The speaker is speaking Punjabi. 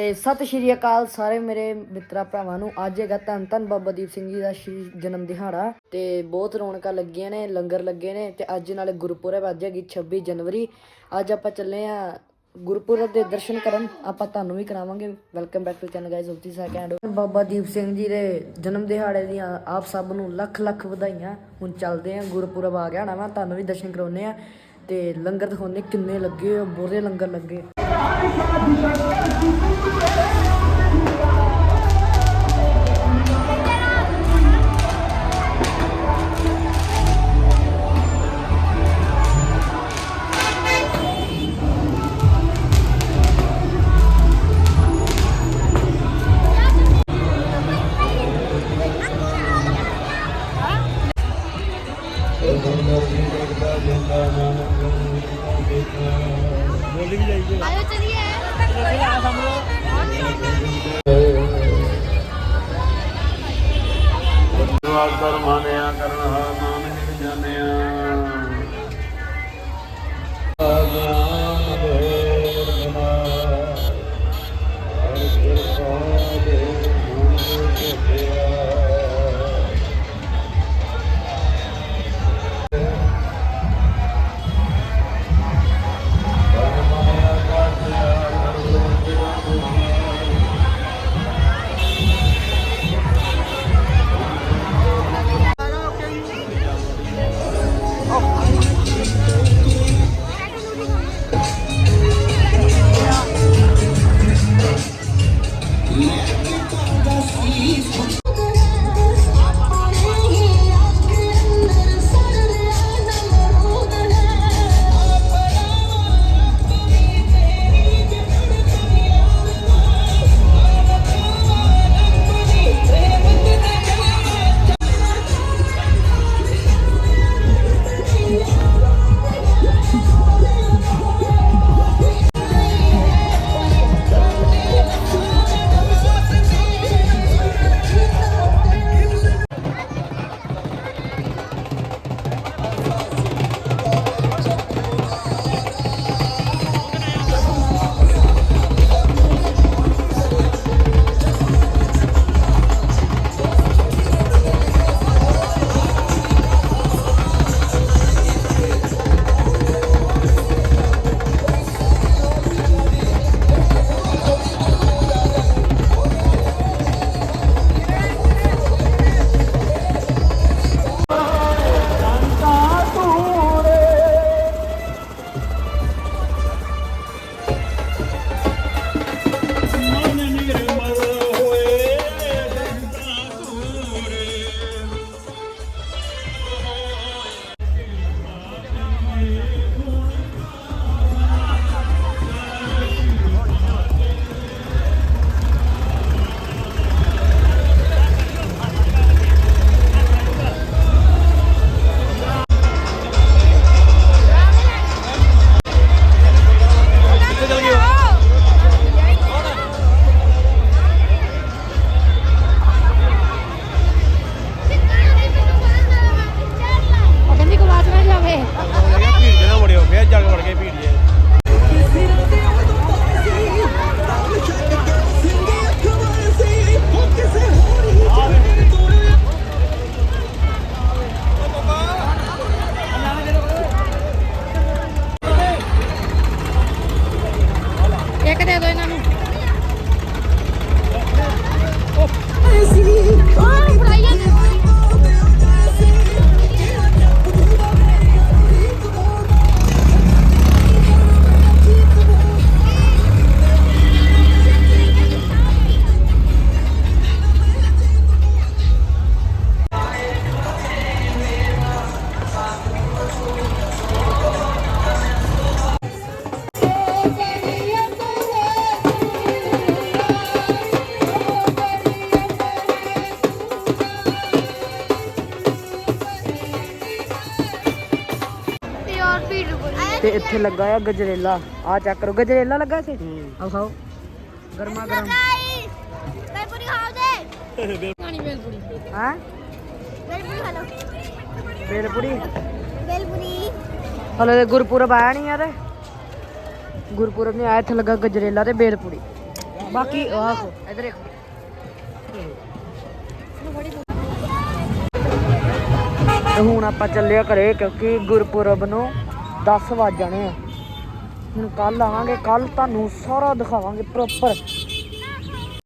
ਤੇ ਸਤਿ ਸ਼੍ਰੀ ਅਕਾਲ ਸਾਰੇ ਮੇਰੇ ਮਿੱਤਰਾਂ ਭਰਾਵਾਂ ਨੂੰ। ਅੱਜ ਹੈਗਾ ਧੰਨ ਧੰਨ ਬਾਬਾ ਦੀਪ ਸਿੰਘ ਜੀ ਦਾ ਸ਼੍ਰੀ ਜਨਮ ਦਿਹਾੜਾ ਤੇ ਬਹੁਤ ਰੌਣਕਾਂ ਲੱਗੀਆਂ ਨੇ, ਲੰਗਰ ਲੱਗੇ ਨੇ ਤੇ ਅੱਜ ਨਾਲੇ ਗੁਰਪੁਰਬ ਅੱਜ ਹੈਗੀ 26 ਜਨਵਰੀ। ਅੱਜ ਆਪਾਂ ਚੱਲੇ ਆ ਗੁਰਪੁਰਬ ਦੇ ਦਰਸ਼ਨ ਕਰਨ। ਆਪਾਂ ਤੁਹਾਨੂੰ ਵੀ ਕਰਾਵਾਂਗੇ। Welcome back to channel guys ਉਫਤੀ ਸੈਕੰਡ ਬਾਬਾ ਦੀਪ ਸਿੰਘ ਜੀ ਦੇ ਜਨਮ ਦਿਹਾੜੇ ਦੀਆਂ ਆਪ ਸਭ ਨੂੰ ਲੱਖ ਲੱਖ ਵਧਾਈਆਂ। ਹੁਣ ਚੱਲਦੇ ਆ ਗੁਰਪੁਰਬ ਆ ਗਿਆ ਨਾ ਵਾ, ਤੁਹਾਨੂੰ ਵੀ ਦਰਸ਼ਨ ਕਰਾਉਨੇ ਆ ਤੇ ਲੰਗਰ ਦਿਖਾਉਂਦੇ ਕਿੰਨੇ ਲੱਗੇ ਬੋਰੇ ਲੰਗਰ ਲੱਗੇ। ਚੱਲੀ ਵੀ ਜਾਈਏ ਆਇਓ ਚਲੀਏ। ਆ ਸਮਝੋ ਆਜ ਕਰਮਾਨਿਆ ਕਰਨ ਹਾਰ ਨਾਨਕ ਜਾਣਿਆ ਤੇ ਇੱਥੇ ਲੱਗਾ ਆ ਗਜਰੇਲਾ। ਆ ਚੈੱਕ ਕਰੋ ਗਜਰੇਲਾ ਲੱਗਾ ਸੀ ਆਓ ਖਾਓ। ਗਰਮਾ ਗਰਮ। ਮੈਂ ਪੂਰੀ ਖਾਓ ਦੇ ਪਾਣੀ ਬੇਲਪੁਰੀ। ਹਾਂ? ਮੈਂ ਪੂਰੀ ਖਾ ਲਓ। ਬੇਲਪੁਰੀ? ਬੇਲਪੁਰੀ। ਹਲੇ ਗੁਰਪੁਰਬ ਆਇਆ ਨਹੀਂ ਯਾਰ। ਗੁਰਪੁਰਬ ਨੇ ਆਇਆ ਇੱਥੇ ਲੱਗਾ ਗਜਰੇਲਾ ਤੇ ਬੇਲਪੁਰੀ। ਬਾਕੀ ਆਹੋ ਇਧਰ ਦੇਖੋ। ਹੁਣ ਆਪਾਂ ਚੱਲਿਆ ਘਰੇ ਕਿਉਂਕਿ ਗੁਰਪੁਰਬ ਨੂੰ 10 ਵਜ ਜਾਣੇ ਆ। ਹੁਣ ਕੱਲ ਆਵਾਂਗੇ ਕੱਲ ਤੁਹਾਨੂੰ ਸਾਰਾ ਦਿਖਾਵਾਂਗੇ ਪ੍ਰੋਪਰ